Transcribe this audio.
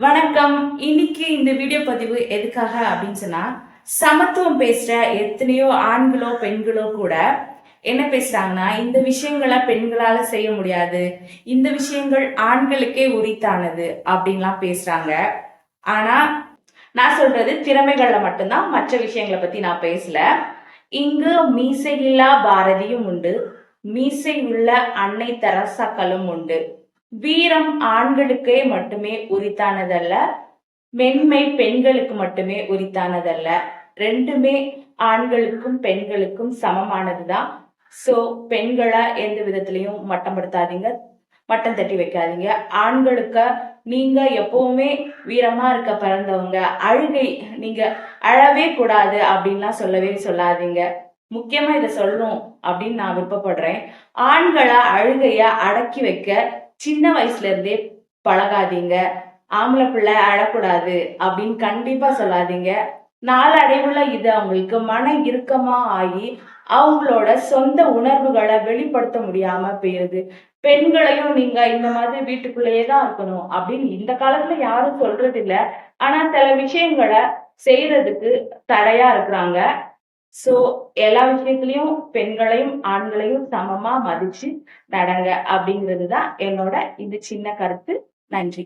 வணக்கம். இன்னைக்கு இந்த வீடியோ பதிவு எதுக்காக அப்படின்னு சொன்னா சமத்துவம் பேசுற எத்தனையோ ஆண்களோ பெண்களோ கூட என்ன பேசுறாங்கன்னா இந்த விஷயங்களை பெண்களால செய்ய முடியாது. இந்த விஷயங்கள் ஆண்களுக்கே உரித்தானது அப்படின்லாம் பேசுறாங்க. ஆனா நான் சொல்றது திறமைகள்ல மட்டும்தான். மற்ற விஷயங்களை பத்தி நான் பேசல. இங்கு மீசையில்லா பாரதியும் உண்டு. மீசை உள்ள அன்னை தெரசாக்களும் உண்டு. வீரம் ஆண்களுக்கே மட்டுமே உரித்தானதல்ல மென்மை பெண்களுக்கு மட்டுமே உரித்தானதல்ல. ரெண்டுமே ஆண்களுக்கும் பெண்களுக்கும் சமமானதுதான். சோ பெண்களை எந்த விதத்திலையும் மட்டப்படுத்தாதீங்க மட்டம் தட்டி வைக்காதீங்க. ஆண்களுக்கு நீங்க எப்பவுமே வீரமா இருக்க பிறந்தவங்க அழுகை நீங்க அழவே கூடாது அப்படின்லாம் சொல்லவே சொல்லாதீங்க. முக்கியமா இதை சொல்லணும் அப்படின்னு நான் விருப்பப்படுறேன். ஆண்களை அழுகைய அடக்கி வைக்க சின்ன வயசுல இருந்தே பழகாதீங்க. ஆம்பளை பிள்ளை அழக்கூடாது அப்படின்னு கண்டிப்பா சொல்லாதீங்க. நாளடைவுல இது அவங்களுக்கு மன இறுக்கமா ஆகி அவங்களோட சொந்த உணர்வுகளை வெளிப்படுத்த முடியாம போயிருது. பெண்களையும் நீங்க இந்த மாதிரி வீட்டுக்குள்ளேயே தான் இருக்கணும் அப்படின்னு இந்த காலத்துல யாரும் சொல்றது இல்ல ஆனா சில விஷயங்களை செய்யறதுக்கு தடையா இருக்கிறாங்க. சோ எல்லா விஷயத்திலயும் பெண்களையும் ஆண்களையும் சமமா மதிச்சு நடங்க அப்படிங்கிறது தான் என்னோட இந்த சின்ன கருத்து. நன்றி.